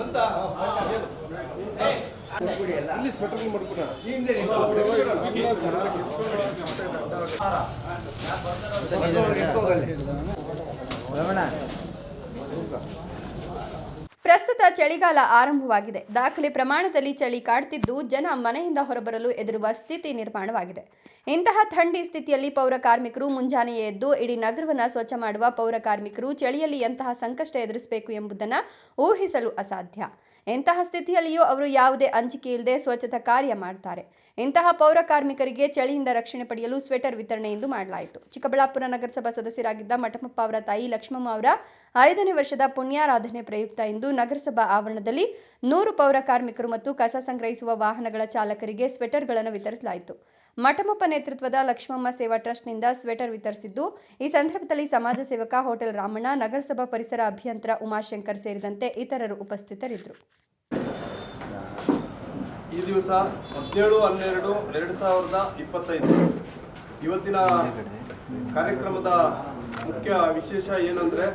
ಪ್ರಸ್ತುತ ಚಳಿಗಾಲ ಆರಂಭವಾಗಿದೆ. ದಾಖಲೆ ಪ್ರಮಾಣದಲ್ಲಿ ಚಳಿ ಕಾಡ್ತಿದ್ದು ಜನ ಮನೆಯಿಂದ ಹೊರಬರಲು ಎದುರುವ ಸ್ಥಿತಿ ನಿರ್ಮಾಣವಾಗಿದೆ. ಇಂತಹ ಥಂಡಿ ಸ್ಥಿತಿಯಲ್ಲಿ ಪೌರ ಕಾರ್ಮಿಕರು ಮುಂಜಾನೆಯೇ ಎದ್ದು ಇಡೀ ನಗರವನ್ನು ಸ್ವಚ್ಛ ಮಾಡುವ ಪೌರ ಕಾರ್ಮಿಕರು ಚಳಿಯಲ್ಲಿ ಎಂತಹ ಸಂಕಷ್ಟ ಎದುರಿಸಬೇಕು ಎಂಬುದನ್ನು ಊಹಿಸಲು ಅಸಾಧ್ಯ. ಇಂತಹ ಸ್ಥಿತಿಯಲ್ಲಿಯೂ ಅವರು ಯಾವುದೇ ಅಂಜಿಕೆ ಇಲ್ಲದೆ ಸ್ವಚ್ಛತಾ ಕಾರ್ಯ ಮಾಡ್ತಾರೆ. ಇಂತಹ ಪೌರ ಕಾರ್ಮಿಕರಿಗೆ ಚಳಿಯಿಂದ ರಕ್ಷಣೆ ಪಡೆಯಲು ಸ್ವೆಟರ್ ವಿತರಣೆ ಎಂದು ಮಾಡಲಾಯಿತು. ಚಿಕ್ಕಬಳ್ಳಾಪುರ ನಗರಸಭಾ ಸದಸ್ಯರಾಗಿದ್ದ ಮಠಮಪ್ಪ ಅವರ ತಾಯಿ ಲಕ್ಷ್ಮಮ್ಮ ಅವರ ಐದನೇ ವರ್ಷದ ಪುಣ್ಯಾರಾಧನೆ ಪ್ರಯುಕ್ತ ಇಂದು ನಗರಸಭಾ ಆವರಣದಲ್ಲಿ ನೂರು ಪೌರ ಕಾರ್ಮಿಕರು ಮತ್ತು ಕಸ ಸಂಗ್ರಹಿಸುವ ವಾಹನಗಳ ಚಾಲಕರಿಗೆ ಸ್ವೆಟರ್ಗಳನ್ನು ವಿತರಿಸಲಾಯಿತು. ಮಠಮಪ್ಪ ನೇತೃತ್ವದ ಲಕ್ಷ್ಮಮ್ಮ ಸೇವಾ ಟ್ರಸ್ಟ್ನಿಂದ ಸ್ವೆಟರ್ ವಿತರಿಸಿದ್ದು, ಈ ಸಂದರ್ಭದಲ್ಲಿ ಸಮಾಜ ಸೇವಕ ಹೋಟೆಲ್ ರಾಮಣ್ಣ, ನಗರಸಭಾ ಪರಿಸರ ಅಭಿಯಂತರ ಉಮಾಶಂಕರ್ ಸೇರಿದಂತೆ ಇತರರು ಉಪಸ್ಥಿತರಿದ್ದರು. ಈ ದಿವಸ ಹದಿನೇಳು, ಹನ್ನೆರಡು, ಎರಡು ಸಾವಿರದ ಇಪ್ಪತ್ತೈದು ಇವತ್ತಿನ ಕಾರ್ಯಕ್ರಮದ ಮುಖ್ಯ ವಿಶೇಷ ಏನಂದರೆ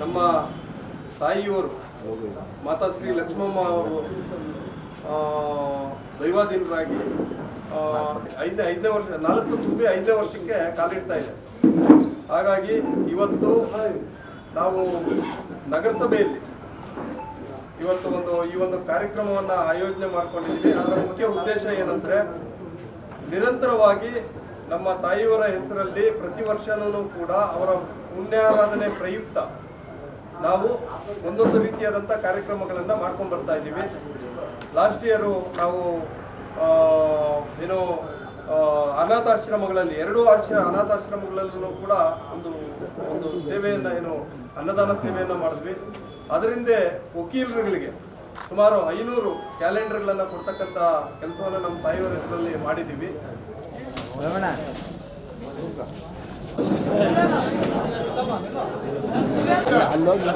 ನಮ್ಮ ತಾಯಿಯವರು, ಮಾತಾ ಶ್ರೀ ಲಕ್ಷ್ಮಮ್ಮ ಅವರು ದೈವಾಧೀನರಾಗಿ ಐದನೇ ಐದನೇ ವರ್ಷ, ನಾಲ್ಕು ತುಂಬಿ ಐದನೇ ವರ್ಷಕ್ಕೆ ಕಾಲಿಡ್ತಾ ಇದೆ. ಹಾಗಾಗಿ ಇವತ್ತು ನಾವು ನಗರಸಭೆಯಲ್ಲಿ ಇವತ್ತು ಒಂದು, ಈ ಒಂದು ಕಾರ್ಯಕ್ರಮವನ್ನು ಆಯೋಜನೆ ಮಾಡ್ಕೊಂಡಿದ್ದೀವಿ. ಅದರ ಮುಖ್ಯ ಉದ್ದೇಶ ಏನಂದರೆ ನಿರಂತರವಾಗಿ ನಮ್ಮ ತಾಯಿಯವರ ಹೆಸರಲ್ಲಿ ಪ್ರತಿ ವರ್ಷನೂ ಕೂಡ ಅವರ ಪುಣ್ಯಾರಾಧನೆ ಪ್ರಯುಕ್ತ ನಾವು ಒಂದೊಂದು ರೀತಿಯಾದಂಥ ಕಾರ್ಯಕ್ರಮಗಳನ್ನು ಮಾಡ್ಕೊಂಡು ಬರ್ತಾ ಇದ್ದೀವಿ. ಲಾಸ್ಟ್ ಇಯರು ನಾವು ಏನು ಅನಾಥಾಶ್ರಮಗಳಲ್ಲಿ, ಎರಡು ಆಶ್ರ ಅನಾಥಾಶ್ರಮಗಳಲ್ಲೂ ಕೂಡ ಒಂದು ಒಂದು ಸೇವೆಯನ್ನು ಏನು ಅನ್ನದಾನ ಸೇವೆಯನ್ನು ಮಾಡಿದ್ವಿ. ಅದರಿಂದ ವಕೀಲರುಗಳಿಗೆ ಸುಮಾರು ಐನೂರು ಕ್ಯಾಲೆಂಡರ್ಗಳನ್ನು ಕೊಡ್ತಕ್ಕಂಥ ಕೆಲಸವನ್ನು ನಮ್ಮ ತಾಯಿಯವರ ಹೆಸರಲ್ಲಿ ಮಾಡಿದ್ದೀವಿ. 그러면 안넣어주 아,